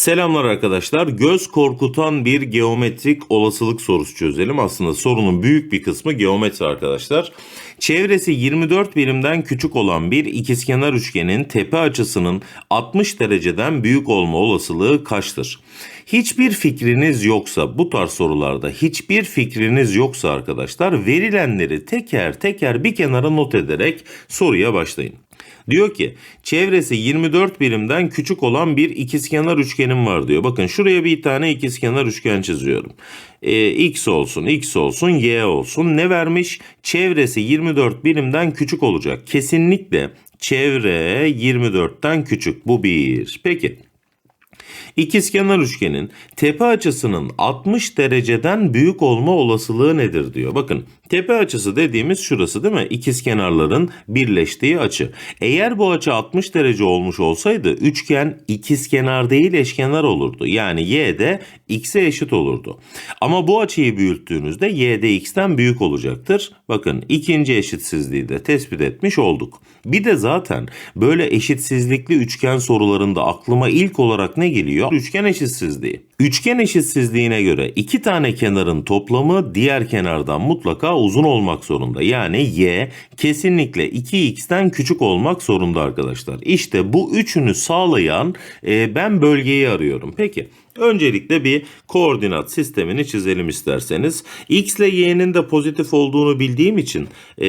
Selamlar arkadaşlar. Göz korkutan bir geometrik olasılık sorusu çözelim. Aslında sorunun büyük bir kısmı geometri arkadaşlar. Çevresi 24 birimden küçük olan bir ikizkenar üçgenin tepe açısının 60 dereceden büyük olma olasılığı kaçtır? Hiçbir fikriniz yoksa bu tarz sorularda hiçbir fikriniz yoksa arkadaşlar verilenleri teker teker bir kenara not ederek soruya başlayın. Diyor ki çevresi 24 birimden küçük olan bir ikizkenar üçgenim var diyor. Bakın şuraya bir tane ikizkenar üçgen çiziyorum. Ee, x olsun, x olsun, y olsun. Ne vermiş? Çevresi 24 birimden küçük olacak. Kesinlikle çevre 24'ten küçük. Bu bir. Peki. İkizkenar üçgenin tepe açısının 60 dereceden büyük olma olasılığı nedir diyor. Bakın tepe açısı dediğimiz şurası değil mi? İkizkenarların birleştiği açı. Eğer bu açı 60 derece olmuş olsaydı üçgen ikizkenar değil eşkenar olurdu. Yani y de x'e eşit olurdu. Ama bu açıyı büyüttüğünüzde y de x'ten büyük olacaktır. Bakın ikinci eşitsizliği de tespit etmiş olduk. Bir de zaten böyle eşitsizlikli üçgen sorularında aklıma ilk olarak ne geliyor? Üçgen eşitsizliği. Üçgen eşitsizliğine göre iki tane kenarın toplamı diğer kenardan mutlaka uzun olmak zorunda. Yani y kesinlikle 2x'ten küçük olmak zorunda arkadaşlar. İşte bu üçünü sağlayan e, ben bölgeyi arıyorum. Peki Öncelikle bir koordinat sistemini çizelim isterseniz. X ile Y'nin de pozitif olduğunu bildiğim için e,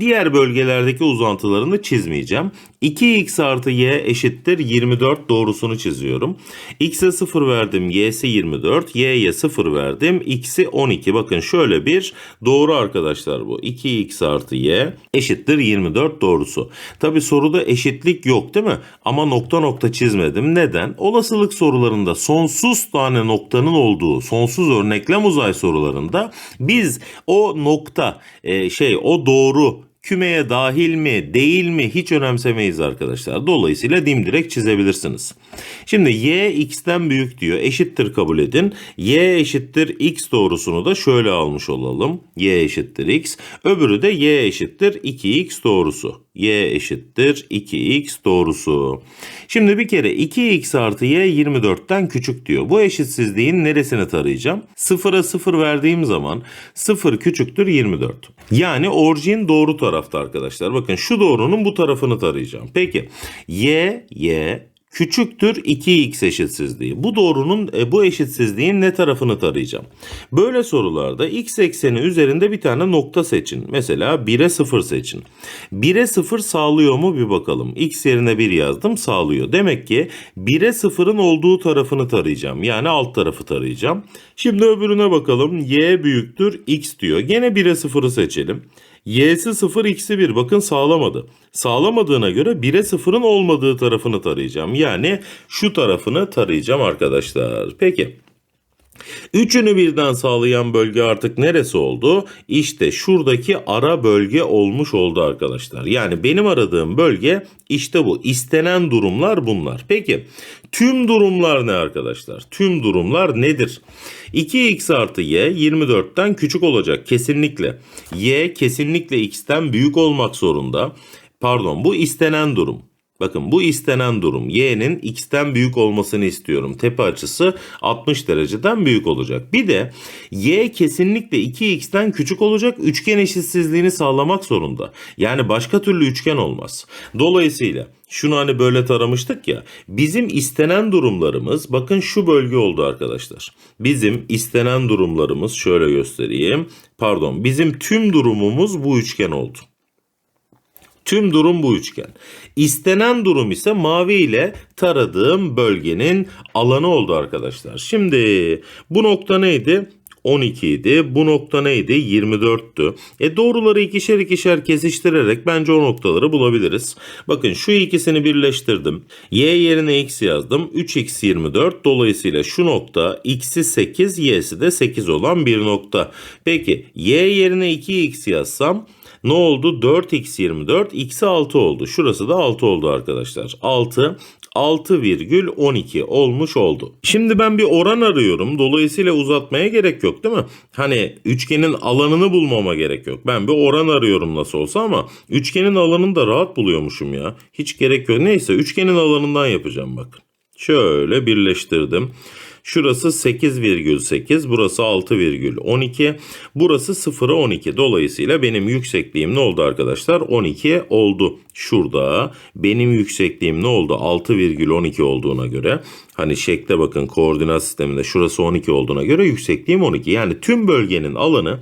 diğer bölgelerdeki uzantılarını çizmeyeceğim. 2x artı y eşittir 24 doğrusunu çiziyorum. X'e 0 verdim, y'si 24, y'ye 0 verdim, x'i 12. Bakın şöyle bir doğru arkadaşlar bu. 2x artı y eşittir 24 doğrusu. Tabi soruda eşitlik yok değil mi? Ama nokta nokta çizmedim. Neden? Olasılık sorularında sonsuz tane noktanın olduğu sonsuz örneklem uzay sorularında biz o nokta e, şey o doğru kümeye dahil mi değil mi hiç önemsemeyiz arkadaşlar. Dolayısıyla dimdirek çizebilirsiniz. Şimdi y x'ten büyük diyor. Eşittir kabul edin. y eşittir x doğrusunu da şöyle almış olalım. y eşittir x. Öbürü de y eşittir 2x doğrusu. y eşittir 2x doğrusu. Şimdi bir kere 2x artı y 24'ten küçük diyor. Bu eşitsizliğin neresini tarayacağım? 0'a 0 verdiğim zaman 0 küçüktür 24. Yani orijin doğru tarafta arkadaşlar. Bakın şu doğrunun bu tarafını tarayacağım. Peki y, y, küçüktür 2x eşitsizliği. Bu doğrunun e, bu eşitsizliğin ne tarafını tarayacağım? Böyle sorularda x ekseni üzerinde bir tane nokta seçin. Mesela 1'e 0 seçin. 1'e 0 sağlıyor mu bir bakalım. x yerine 1 yazdım sağlıyor. Demek ki 1'e 0'ın olduğu tarafını tarayacağım. Yani alt tarafı tarayacağım. Şimdi öbürüne bakalım. y büyüktür x diyor. Gene 1'e 0'ı seçelim. Y'si 0 x'i 1 bakın sağlamadı. Sağlamadığına göre 1'e 0'ın olmadığı tarafını tarayacağım. Yani şu tarafını tarayacağım arkadaşlar. Peki. Üçünü birden sağlayan bölge artık neresi oldu? İşte şuradaki ara bölge olmuş oldu arkadaşlar. Yani benim aradığım bölge işte bu. İstenen durumlar bunlar. Peki tüm durumlar ne arkadaşlar? Tüm durumlar nedir? 2x artı y 24'ten küçük olacak kesinlikle. y kesinlikle x'ten büyük olmak zorunda. Pardon bu istenen durum. Bakın bu istenen durum y'nin x'ten büyük olmasını istiyorum. Tepe açısı 60 dereceden büyük olacak. Bir de y kesinlikle 2x'ten küçük olacak. Üçgen eşitsizliğini sağlamak zorunda. Yani başka türlü üçgen olmaz. Dolayısıyla şunu hani böyle taramıştık ya. Bizim istenen durumlarımız bakın şu bölge oldu arkadaşlar. Bizim istenen durumlarımız şöyle göstereyim. Pardon bizim tüm durumumuz bu üçgen oldu. Tüm durum bu üçgen. İstenen durum ise mavi ile taradığım bölgenin alanı oldu arkadaşlar. Şimdi bu nokta neydi? 12 idi. Bu nokta neydi? 24'tü. E doğruları ikişer ikişer kesiştirerek bence o noktaları bulabiliriz. Bakın şu ikisini birleştirdim. Y yerine x yazdım. 3x 24. Dolayısıyla şu nokta x'i 8, y'si de 8 olan bir nokta. Peki y yerine 2x yazsam ne oldu? 4x 24, x'i 6 oldu. Şurası da 6 oldu arkadaşlar. 6, 6,12 olmuş oldu. Şimdi ben bir oran arıyorum. Dolayısıyla uzatmaya gerek yok değil mi? Hani üçgenin alanını bulmama gerek yok. Ben bir oran arıyorum nasıl olsa ama üçgenin alanını da rahat buluyormuşum ya. Hiç gerek yok. Neyse üçgenin alanından yapacağım bak. Şöyle birleştirdim. Şurası 8,8, burası 6,12, burası 0'a 12. Dolayısıyla benim yüksekliğim ne oldu arkadaşlar? 12 oldu. Şurada benim yüksekliğim ne oldu? 6,12 olduğuna göre. Hani şekle bakın koordinat sisteminde şurası 12 olduğuna göre yüksekliğim 12. Yani tüm bölgenin alanı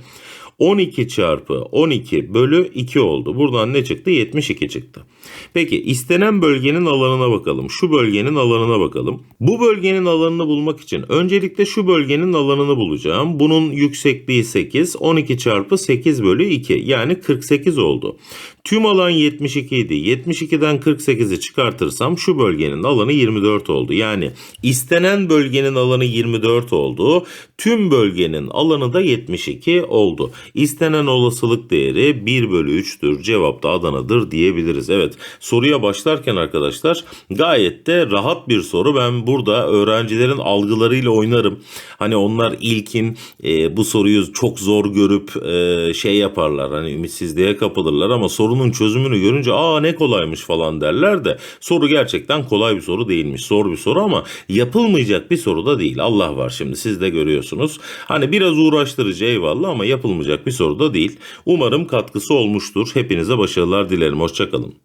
12 çarpı 12 bölü 2 oldu. Buradan ne çıktı? 72 çıktı. Peki istenen bölgenin alanına bakalım. Şu bölgenin alanına bakalım. Bu bölgenin alanını bulmak için öncelikle şu bölgenin alanını bulacağım. Bunun yüksekliği 8. 12 çarpı 8 bölü 2 yani 48 oldu. Tüm alan 72 idi. 72'den 48'i çıkartırsam şu bölgenin alanı 24 oldu. Yani istenen bölgenin alanı 24 oldu. Tüm bölgenin alanı da 72 oldu. İstenen olasılık değeri 1 bölü 3'tür. Cevap da Adana'dır diyebiliriz. Evet soruya başlarken arkadaşlar gayet de rahat bir soru. Ben burada öğrencilerin algılarıyla oynarım. Hani onlar ilkin e, bu soruyu çok zor görüp e, şey yaparlar. Hani ümitsizliğe kapılırlar ama sorunun çözümünü görünce aa ne kolaymış falan derler de soru gerçekten kolay bir soru değilmiş. Zor bir soru ama yapılmayacak bir soru da değil. Allah var şimdi siz de görüyorsunuz. Hani biraz uğraştırıcı eyvallah ama yapılmayacak bir soru da değil. Umarım katkısı olmuştur. Hepinize başarılar dilerim. Hoşçakalın.